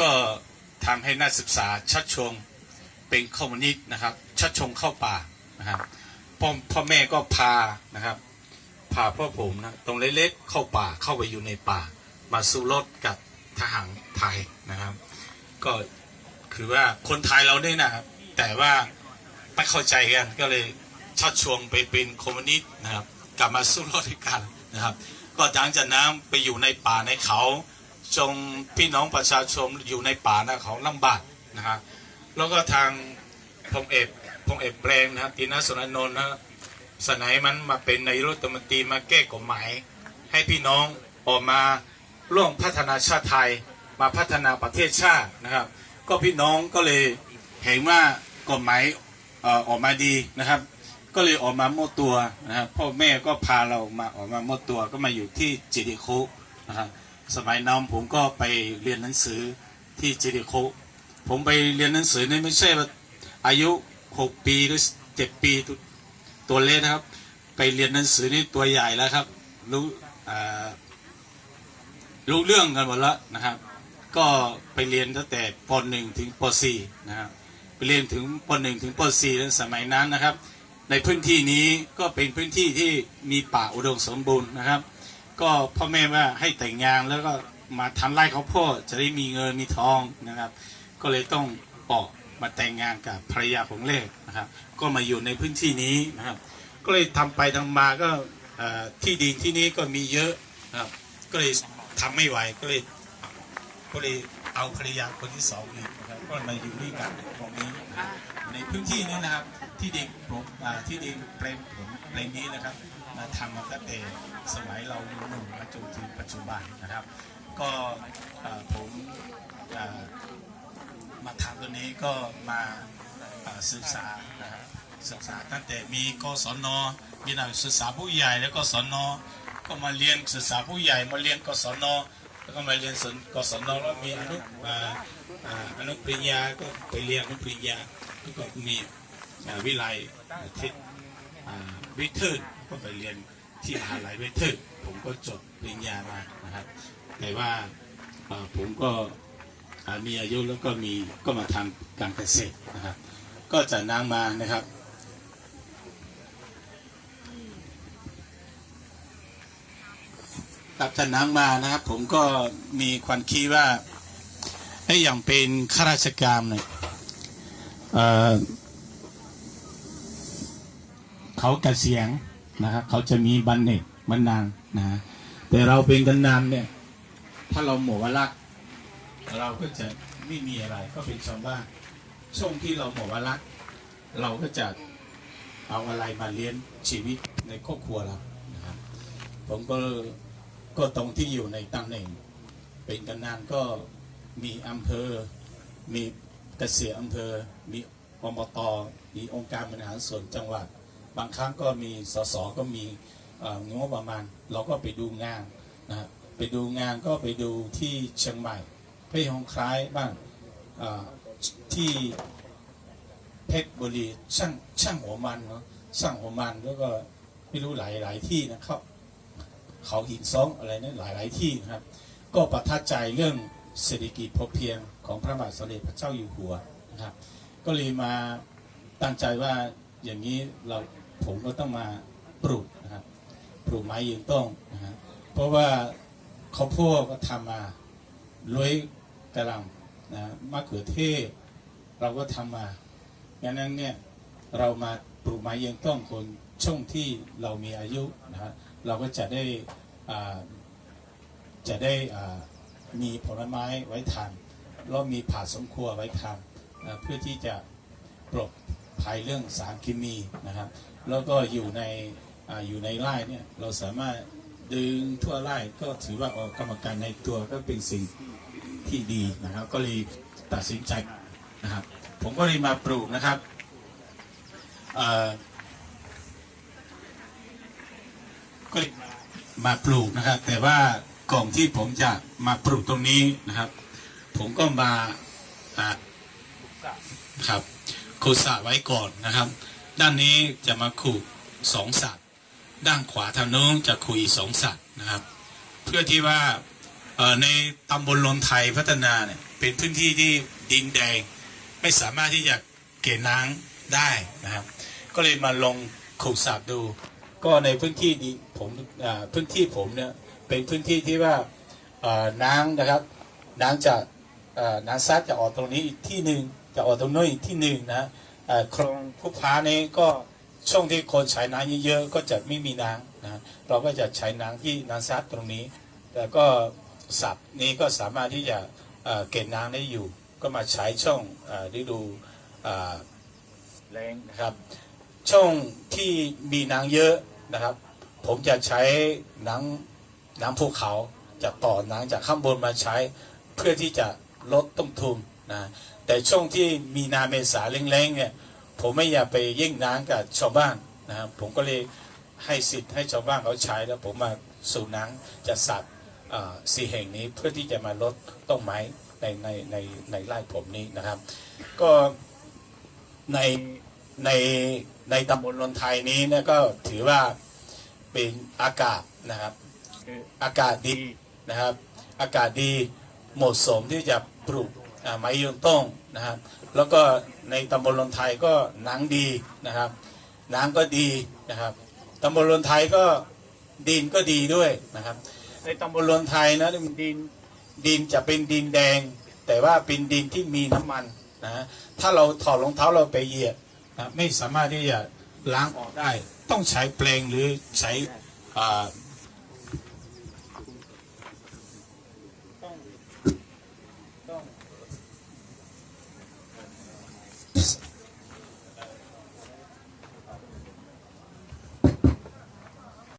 ก็ทำให้นักศึกษาชักชวนเป็นคอมมิวนิสต์นะครับ ชักชวนเข้าป่านะครับพ่อพ่อแม่ก็พานะครับ พาพ่อผมนะตรงเล็กๆเข้าป่าเข้าไปอยู่ในป่า มาสู้รบกับทหารไทยนะครับ ก็คือว่าคนไทยเราเนี่ยนะครับ แต่ว่าไม่เข้าใจกันก็เลยชักชวนไปเป็นคอมมิวนิสต์นะครับ กลับมาสู้รบด้วยกันนะครับ ก็หลังจากนั้นไปอยู่ในป่าในเขา จงพี่น้องประชาชนอยู่ในป่านะเขาลำบากนะครับแล้วก็ทางพงเอกพงเอกเปรมนะครับตีนาสนนนท์นะสนัยมันมาเป็นนายรัฐมนตรีมาแก้กฎหมาย ให้พี่น้องออกมาร่วมพัฒนาชาติไทยมาพัฒนาประเทศชาตินะครับ ก็พี่น้องก็เลยเห็นว่ากฎหมายออกมาดีนะครับ ก็เลยออกมามอบตัวนะครับพ่อแม่ก็พาเรามาออกมามอบตัวก็มาอยู่ที่จิริคุนะครับ สมัยน้องผมก็ไปเรียนหนังสือที่เจริคุผมไปเรียนหนังสือนี่ไม่ใช่ว่าอายุหกปีหรือเจ็ดปีตัวเล็กนะครับ ไปเรียนหนังสือนี่ตัวใหญ่แล้วครับ รู้รู้เรื่องกันหมดแล้วนะครับ ก็ไปเรียนตั้งแต่ป .1 ถึงป .4 นะครับไปเรียนถึงป .1 ถึงป .4 ในสมัยนั้นนะครับ ในพื้นที่นี้ก็เป็นพื้นที่ที่มีป่าอุดมสมบูรณ์นะครับ ก็พ่อแม่ว่าให้แต่งงานแล้วก็มาทำไร่ข้าวโพดจะได้มีเงินมีทองนะครับ ก็เลยต้องออกมาแต่งงานกับภรรยาของเล่นะครับ ก็มาอยู่ในพื้นที่นี้นะครับ ก็เลยทำไปทำมาก็ที่ดินที่นี้ก็มีเยอะนะครับ ก็เลยทำไม่ไหวก็เลยก็เลยเอาภรรยาคนที่สองอีกนะครับก็มาอยู่ด้วยกันตรงนี้ในพื้นที่นี้นะครับที่ดินผมที่ดินเปลนผมเปลนนี้นะครับ มาทำมาตั้งแต่สมัยเราหนุ่มมาจนถึงปัจจุบันนะครับ ก็ผมมาทำตัวนี้ก็มาศึกษานะครับศึกษาตั้งแต่มีกศนมีนักศึกษาผู้ใหญ่แล้วก็สนก็มาเรียนศึกษาผู้ใหญ่มาเรียนกศนแล้วก็มาเรียนสนกศนแล้วมีอนุอ่าอนุปริญญาก็ไปเรียนอนุปริญญาแล้วก็มีวิไลทคอ่าวิเทิร์น ก็ไปเรียนที่มหาลัยวิเทิร์ผมก็จบปริญญามานะครับแต่ว่าผมก็มีอายุแล้วก็มีก็มาทำการเกษตรนะครับ ก็จะนางมานะครับตับจากนั้นมานะครับ ผมก็มีความคิดว่าไอ้อย่างเป็นข้าราชการเนี่ยเเขาเกษียณ นะครับเขาจะมีบันเน็ตบันนางนะฮะแต่เราเป็นกันนานเนี่ย ถ้าเราหมวลักเราก็จะไม่มีอะไรก็เป็นชาวบ้านช่วงที่เราหมวลักเราก็จะเอาอะไรมาเลี้ยงชีวิตในครอบครัวเรานะครับผมก็ก็ตรงที่อยู่ในตำแหน่ง เป็นกำนันก็มีอำเภอ มีเกษตรอำเภอ มีอบตมีองค์การบริหารส่วนจังหวัด บางครั้งก็มีสสก็มีเอ่องบประมาณ เราก็ไปดูงานนะครับไปดูงานก็ไปดูที่เชียงใหม่เพชรหงคล้ายบ้างที่เพชรบุรีช่างช่างหัวมันเนาะช่างหัวมันแล้วก็ไม่รู้หลายหลายที่นะครับเขาหินซ้องอะไรนั้นหลายหลายที่นะครับ ก็ประทับใจเรื่องเศรษฐกิจพอเพียงของพระบาทสมเด็จพระเจ้าอยู่หัวนะครับ ก็เลยมาตั้งใจว่าอย่างนี้เรา ผมก็ต้องมาปลูกนะครับ ปลูกไม้ยืนต้นนะฮะเพราะว่าเขาวโพดก็ทำมาลุยกระลำนะมะเขือเทศ เราก็ทำมาดังนั้นเนี่ยเรามาปลูกไม้ยืนต้นคนช่วงที่เรามีอายุนะฮะเราก็จะได้อ่าจะได้อ่ามีผลไม้ไว้ทานแล้วมีผักสมครัวไว้ทานนะเพื่อที่จะปลด ภัยเรื่องสารเคมีนะครับ แล้วก็อยู่ในออยู่ในไร่เนี่ยเราสามารถดึงทั่วไร่ก็ถือว่าออกกรรมการในตัวก็เป็นสิ่งที่ดีนะครับ ก็เลยตัดสินใจนะครับ ผมก็เลยมาปลูกนะครับเออก็มาปลูกนะครับ แต่ว่าก่อนที่ผมจะมาปลูกตรงนี้นะครับ ผมก็มาอ่าครับ ขุดสระไว้ก่อนนะครับ ด้านนี้จะมาขุดสองสระด้านขวาทางโน้นจะขุดอีกสองสระนะครับ เพื่อที่ว่าในตำบลลนไทยพัฒนาเนี่ยเป็นพื้นที่ที่ดินแดง ไม่สามารถที่จะเก็บน้ำได้นะครับ ก็เลยมาลงขุดสระดู ก็ในพื้นที่นี้ผมพื้นที่ผมเนี่ยเป็นพื้นที่ที่ว่าน้ำนะครับน้ำจะ น้ำซัดจะออกตรงนี้อีกที่หนึ่งจะออกตรงโน้นอีกที่หนึ่งนะเอ่อคลองผู้พานี้ก็ช่วงที่คนใช้น้ำเยอะๆก็จะไม่มีน้ำนะเราก็จะใช้น้ำที่น้ำซัดตรงนี้ แต่ก็สับนี้ก็สามารถที่จะเอ่อเก็บน้ำได้อยู่ ก็มาใช้ช่องเอ่อฤดูเอ่อแรงนะครับ ช่องที่มีน้ำเยอะนะครับ ผมจะใช้น้ำน้ำภูเขาจะต่อน้ำจากข้างบนมาใช้เพื่อที่จะ ลดต้นทุนนะแต่ช่วงที่มีนาเมษาแรงๆเนี่ยผมไม่อยากไปแย่งน้ำกับชาวบ้านนะครับผมก็เลยให้สิทธิ์ให้ชาวบ้านเขาใช้แล้วผมมาสูบน้ำจากสัตว์อ่าสี่แห่งนี้เพื่อที่จะมาลดต้นไม้ในในในในไร่ผมนี้นะครับ ก็ในในในตำบลนนไทยนี้เนะก็ถือว่าเป็นอากาศนะครับคืออากาศดีนะครับ อากาศดีเหมาะสมที่จะ ปลูกไม้ยืนต้นนะครับ แล้วก็ในตำบลนนไทยก็หน้ำดีนะครับหน้ำก็ดีนะครับตำบลนนไทยก็ดินก็ดีด้วยนะครับ ในตำบลนนไทยนะดินดินจะเป็นดินแดง แต่ว่าเป็นดินที่มีน้ำมันนะถ้าเราถอดรองเท้าเราไปเหยียบนะไม่สามารถที่จะล้างออกได้ ต้องใช้แปรงหรือใช้อ่า